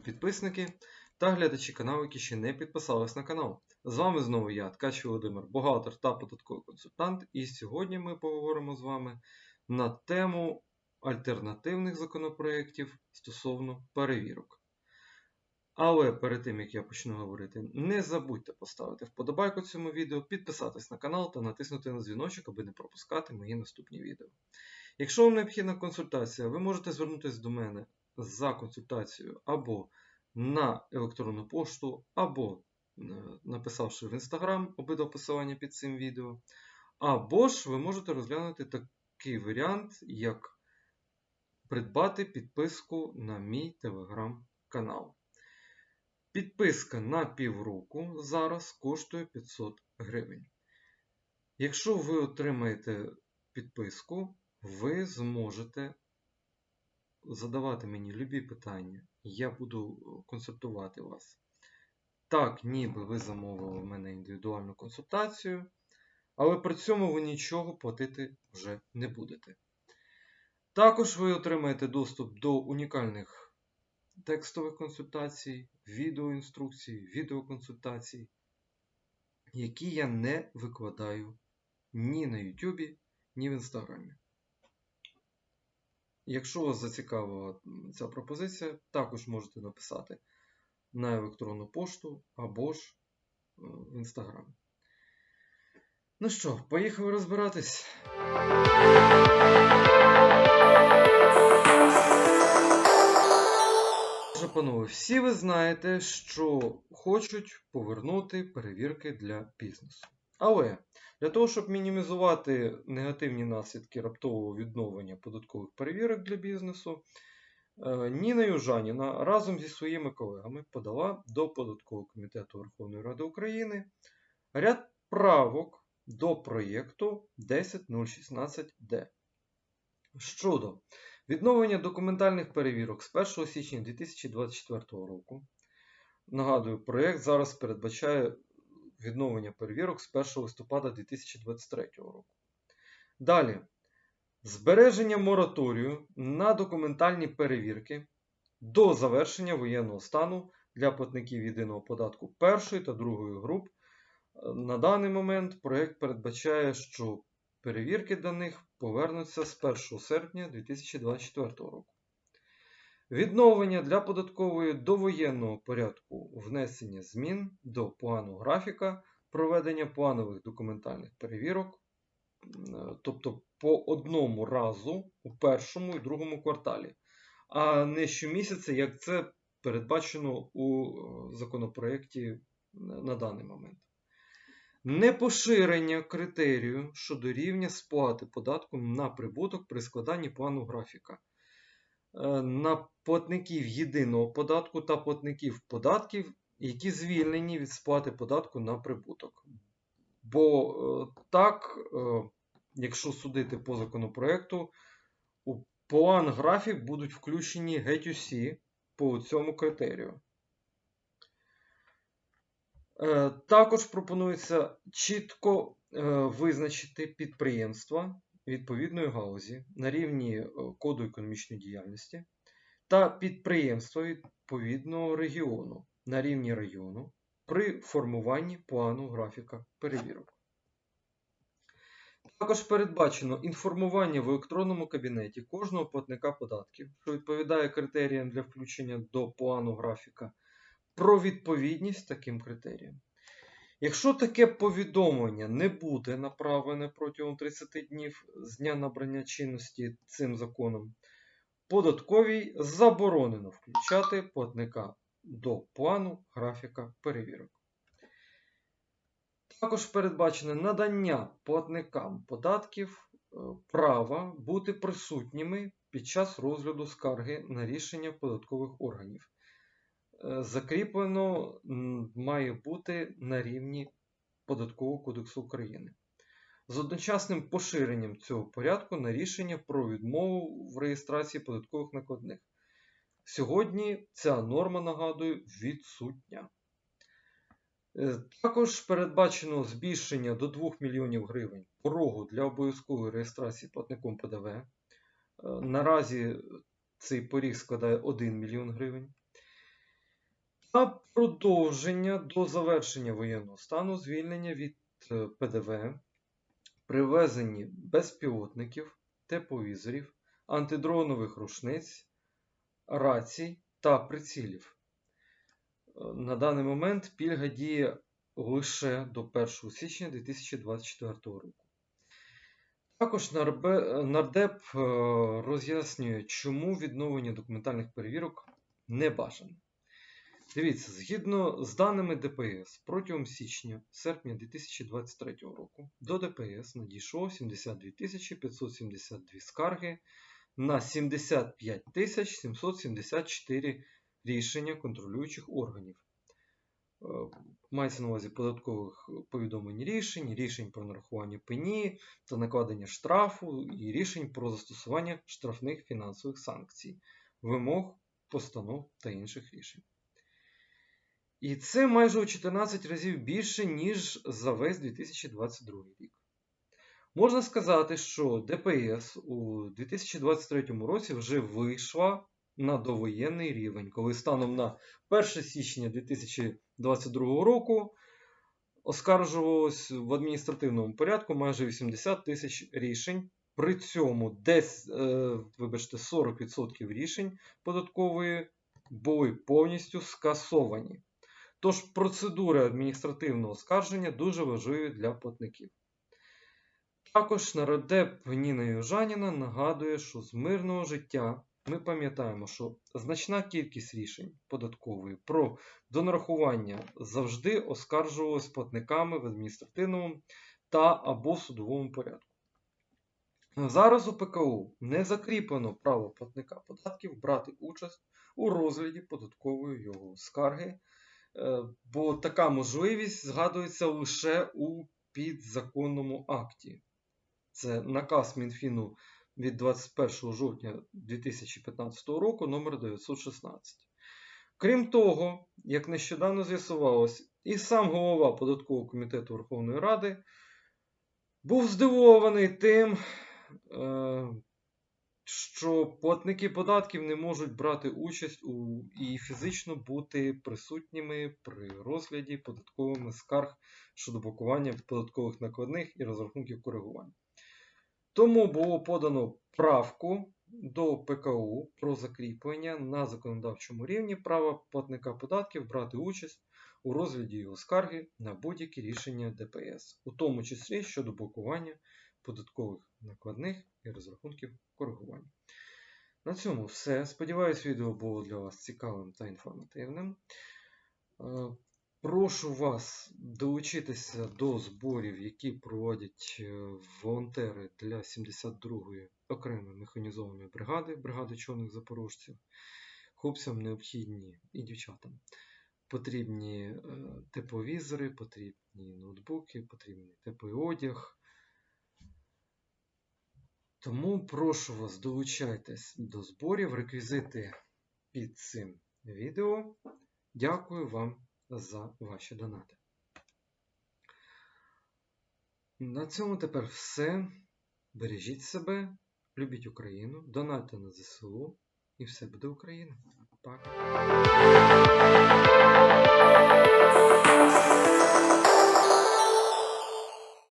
підписники та глядачі каналу, які ще не підписались на канал. З вами знову я, Ткач Володимир, бухгалтер та податковий консультант. І сьогодні ми поговоримо з вами на тему альтернативних законопроєктів стосовно перевірок. Але перед тим як я почну говорити, не забудьте поставити вподобайку цьому відео, підписатись на канал та натиснути на дзвіночок, аби не пропускати мої наступні відео. Якщо вам необхідна консультація, ви можете звернутися до мене за консультацією або на електронну пошту, або е, написавши в Instagram обидва посилання під цим відео. Або ж ви можете розглянути такий варіант, як придбати підписку на мій телеграм-канал. Підписка на півроку зараз коштує 500 гривень. Якщо ви отримаєте підписку, ви зможете задавати мені любі питання. Я буду консультувати вас. Так, ніби ви замовили в мене індивідуальну консультацію, але при цьому ви нічого платити вже не будете. Також ви отримаєте доступ до унікальних текстових консультацій, відеоінструкцій, відеоконсультацій, які я не викладаю ні на YouTube, ні в Інстаграмі. Якщо вас зацікавила ця пропозиція, також можете написати на електронну пошту або ж е, в Інстаграм. Ну що, поїхали розбиратись. Панове, всі ви знаєте, що хочуть повернути перевірки для бізнесу. Але для того, щоб мінімізувати негативні наслідки раптового відновлення податкових перевірок для бізнесу, е, Ніна Южаніна разом зі своїми колегами подала до Податкового комітету Верховної Ради України ряд правок до проєкту 10016D щодо відновлення документальних перевірок з 1 січня 2024 року. Нагадую, проєкт зараз передбачає відновлення перевірок з 1 листопада 2023 року. Далі. Збереження мораторію на документальні перевірки до завершення воєнного стану для платників єдиного податку першої та другої груп. На даний момент проєкт передбачає, що перевірки для них повернуться з 1 серпня 2024 року. Відновлення для податкової довоєнного порядку внесення змін до плану графіка проведення планових документальних перевірок, тобто по одному разу у першому і другому кварталі, а не щомісяця, як це передбачено у законопроєкті на даний момент. Непоширення критерію щодо рівня сплати податку на прибуток при складанні плану графіка на платників єдиного податку та платників податків, які звільнені від сплати податку на прибуток. Бо так, якщо судити по законопроекту, у план графік будуть включені геть усі по цьому критерію. Також пропонується чітко визначити підприємства відповідної галузі на рівні коду економічної діяльності та підприємства відповідного регіону на рівні району при формуванні плану графіка перевірок. Також передбачено інформування в електронному кабінеті кожного платника податків, що відповідає критеріям для включення до плану графіка, про відповідність таким критеріям. Якщо таке повідомлення не буде направлене протягом 30 днів з дня набрання чинності цим законом, податковій заборонено включати платника до плану графіка перевірок. Також передбачене надання платникам податків права бути присутніми під час розгляду скарги на рішення податкових органів закріплено має бути на рівні Податкового кодексу України. З одночасним поширенням цього порядку на рішення про відмову в реєстрації податкових накладних. Сьогодні ця норма, нагадую, відсутня. Також передбачено збільшення до 2 мільйонів гривень порогу для обов'язкової реєстрації платником ПДВ. Наразі цей поріг складає 1 мільйон гривень. та продовження до завершення воєнного стану звільнення від е, ПДВ при ввезенні безпілотників, тепловізорів, антидронових рушниць, рацій та прицілів. Е, На даний момент пільга діє лише до 1 січня 2024 року. Також нардеп е, роз'яснює, чому відновлення документальних перевірок не бажане. Дивіться, згідно з даними ДПС, протягом січня-серпня 2023 року до ДПС надійшло 72 572 скарги на 75 774 рішення контролюючих органів. Е, Мається на увазі податкових повідомлень рішень, рішень про нарахування пені та накладення штрафу і рішень про застосування штрафних фінансових санкцій, вимог, постанов та інших рішень. І це майже у 14 разів більше, ніж за весь 2022 рік. Можна сказати, що ДПС у 2023 році вже вийшла на довоєнний рівень, коли станом на 1 січня 2022 року оскаржувалось в адміністративному порядку майже 80 тисяч рішень. При цьому десь, е, вибачте, 40% рішень податкової були повністю скасовані. Тож процедури адміністративного оскарження дуже важливі для платників. Також нардеп Ніна Южаніна нагадує, що з мирного життя ми пам'ятаємо, що значна кількість рішень податкової про донарахування завжди оскаржувалась платниками в адміністративному та або судовому порядку. Зараз у ПКУ не закріплено право платника податків брати участь у розгляді податкової його скарги, бо така можливість згадується лише у підзаконному акті. Це наказ Мінфіну від 21 жовтня 2015 року номер 916. Крім того, як нещодавно з'ясувалось, і сам голова податкового комітету Верховної Ради був здивований тим, е, що платники податків не можуть брати участь у і фізично бути присутніми при розгляді податковими скарг щодо блокування податкових накладних і розрахунків коригування. Тому було подано правку до ПКУ про закріплення на законодавчому рівні права платника податків брати участь у розгляді його скарги на будь-які рішення ДПС, у тому числі щодо блокування податкових накладних і розрахунків коригування. На цьому все. Сподіваюсь, відео було для вас цікавим та інформативним. Е, Прошу вас долучитися до зборів, які проводять е, волонтери для 72-ї окремої механізованої бригади, бригади чорних запорожців. Хлопцям необхідні і дівчатам. Потрібні е, тепловізори, потрібні ноутбуки, потрібний теплий одяг. Тому прошу вас, долучайтесь до зборів, реквізити під цим відео. Дякую вам за ваші донати. На цьому тепер все. Бережіть себе, любіть Україну, донайте на ЗСУ і все буде Україна. Пока.